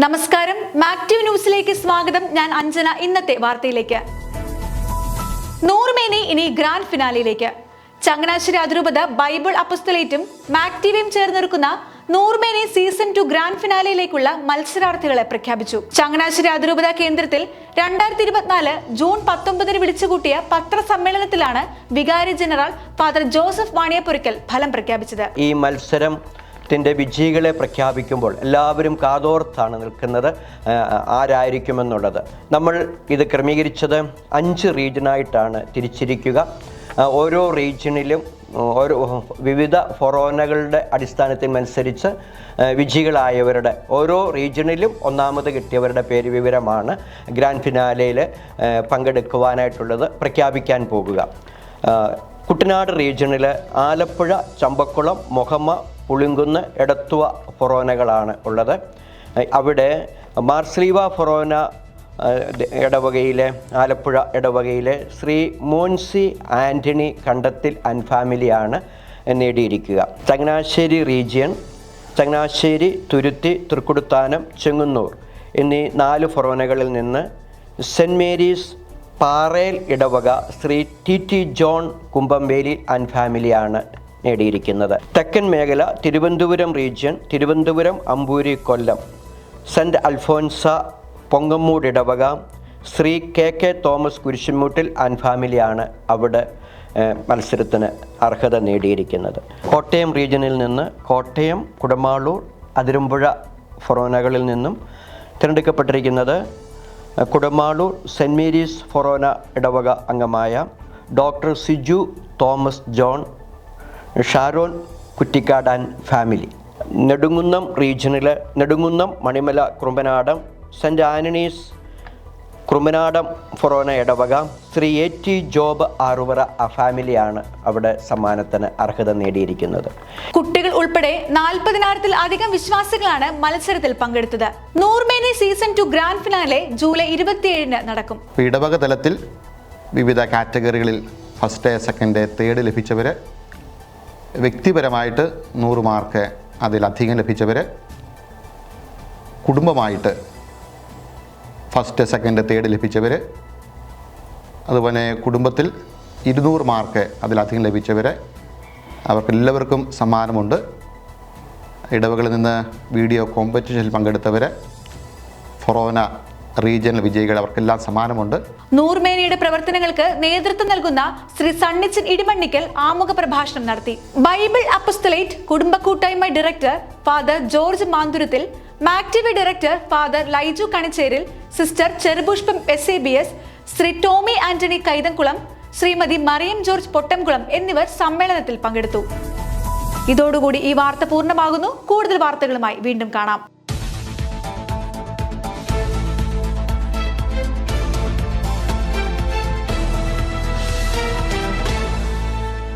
നമസ്കാരം. മാക്റ്റീവ് ന്യൂസിലേക്ക് സ്വാഗതം. ഞാൻ അഞ്ജന. ഇന്നത്തെ വാർത്തയിലേക്ക്. നൂറുമേനി ഇനി ഗ്രാൻഡ് ഫിനാലിയിലേക്ക് ചങ്ങനാശ്ശേരി അതിരൂപത ബൈബിൾ അപ്പസ്തലേറ്റും മാക്ടീവയും ചേർന്നൊരുക്കുന്ന നൂർമേനി സീസൺ ടു ഗ്രാൻഡ് ഫിനാലിയിലേക്കുള്ള മത്സരാർത്ഥികളെ പ്രഖ്യാപിച്ചു. ചങ്ങനാശ്ശേരി അതിരൂപത കേന്ദ്രത്തിൽ രണ്ടായിരത്തി ഇരുപത്തിനാല് ജൂൺ പത്തൊമ്പതിന് വിളിച്ചുകൂട്ടിയ പത്രസമ്മേളനത്തിലാണ് വികാരി ജനറൽ ഫാദർ ജോസഫ് വാണിയപുരക്കൽ ഫലം പ്രഖ്യാപിച്ചത്. ഈ മത്സരത്തിന്റെ വിജയികളെ പ്രഖ്യാപിക്കുമ്പോൾ എല്ലാവരും കാതോർത്താണ് നിൽക്കുന്നത് ആരായിരിക്കുമെന്നുള്ളത്. നമ്മൾ ഇത് ക്രമീകരിച്ചത് അഞ്ച് റീജിയനായിട്ടാണ് തിരിച്ചിരിക്കുക. ഓരോ റീജിയണിലും ഓരോ വിവിധ ഫൊറോനകളുടെ ആ, വിജയികളായവരുടെ ഓരോ റീജിയണിലും ഒന്നാമത് കിട്ടിയവരുടെ പേര് വിവരമാണ് ഗ്രാൻഡ് ഫിനാലയിൽ പങ്കെടുക്കുവാനായിട്ടുള്ളത് പ്രഖ്യാപിക്കാൻ പോകുക. കുട്ടനാട് റീജിയണിൽ ആലപ്പുഴ ചമ്പക്കുളം മുഹമ്മ പുളിങ്കുന്ന് എടത്തുവ ഫൊറോനകളാണ് ഉള്ളത്. അവിടെ മാർസ്ലീവ ഫൊറോന ഇടവകയിലെ ആലപ്പുഴ ഇടവകയിലെ ശ്രീ മോൻസി ആന്റണി കണ്ടത്തിൽ ആൻഡ് ഫാമിലിയാണ് നേടിയിരിക്കുക. ചങ്ങനാശ്ശേരി റീജിയൻ ചങ്ങനാശ്ശേരി തുരുത്തി തൃക്കുടുത്താനം ചെങ്ങന്നൂർ എന്നീ നാല് ഫൊറോനകളിൽ നിന്ന് സെന്റ് മേരീസ് പാറേൽ ഇടവക Shri T T John Kumbamveli and ഫാമിലിയാണ് നേടിയിരിക്കുന്നത്. തെക്കൻ മേഖല തിരുവനന്തപുരം റീജിയൻ തിരുവനന്തപുരം അമ്പൂരി കൊല്ലം. സെന്റ് അൽഫോൻസ പൊങ്ങമ്മൂട് ഇടവക. Shri K K Thomas Kurisumoottil and ഫാമിലിയാണ് അവിടെ മത്സരത്തിന് അർഹത നേടിയിരിക്കുന്നത്. കോട്ടയം റീജിയനിൽ നിന്ന് കോട്ടയം കുടമാളൂർ അതിരമ്പുഴ ഫൊറോനകളിൽ നിന്നും തിരഞ്ഞെടുക്കപ്പെട്ടിരിക്കുന്നത് കുടമാളൂർ സെന്റ് മേരീസ് ഫൊറോന ഇടവക അംഗമായ doctor Siju Thomas John Sharon Kuttikkad and family. Nedumkunnam റീജിയണിലെ Nedumkunnam Manimala Kurumbanadam saint Antony's Kurumbanadam ഫൊറോന ഇടവക Shri A T job Aaruvara ആ ഫാമിലിയാണ് അവിടെ സമ്മാനത്തിന് അർഹത നേടിയിരിക്കുന്നത്. കുട്ടികൾ ഉൾപ്പെടെ നാൽപ്പതിനായിരത്തിൽ അധികം വിശ്വാസികളാണ് മത്സരത്തിൽ പങ്കെടുത്തത്. Noormeni season two grand finale July ഇരുപത്തിയേഴിന് നടക്കും. ഇടവക തലത്തിൽ വിവിധ കാറ്റഗറികളിൽ ഫസ്റ്റ് സെക്കൻഡ് തേർഡ് ലഭിച്ചവർ വ്യക്തിപരമായിട്ട് നൂറ് മാർക്ക് അതിലധികം ലഭിച്ചവർ കുടുംബമായിട്ട് ഫസ്റ്റ് സെക്കൻഡ് തേർഡ് ലഭിച്ചവർ. അതുപോലെ കുടുംബത്തിൽ ഇരുന്നൂറ് മാർക്ക് അതിലധികം ലഭിച്ചവർ. അവർക്കെല്ലാവർക്കും സമ്മാനമുണ്ട്. ഇടവകളിൽ നിന്ന് വീഡിയോ കോമ്പറ്റീഷനിൽ പങ്കെടുത്തവർ ഫൊറോന റീജിയണൽ വിജയികൾ അവർക്കെല്ലാം സമ്മാനമുണ്ട്. നൂർമേനയുടെ പ്രവർത്തനങ്ങൾക്ക് നേതൃത്വം നൽകുന്ന ശ്രീ സണ്ണിച്ചൻ ഇടിമണ്ണിക്കൽ ആമുഖ പ്രഭാഷണം നടത്തി. ബൈബിൾ അപ്പസ്തലേറ്റ് കുടുംബ കൂട്ടായ്മ director father George Manthurathil മാക്ടിവി director father Laiju Kanicheril sister Cherupushpam S A B S Shri Tomy Antony Kaithamkulam Shrimathi Mariam George Pottamkulam എന്നിവർ സമ്മേളനത്തിൽ പങ്കെടുത്തു. ഇതോടുകൂടി ഈ വാർത്ത പൂർണമാകുന്നു. കൂടുതൽ വാർത്തകളുമായി വീണ്ടും കാണാം.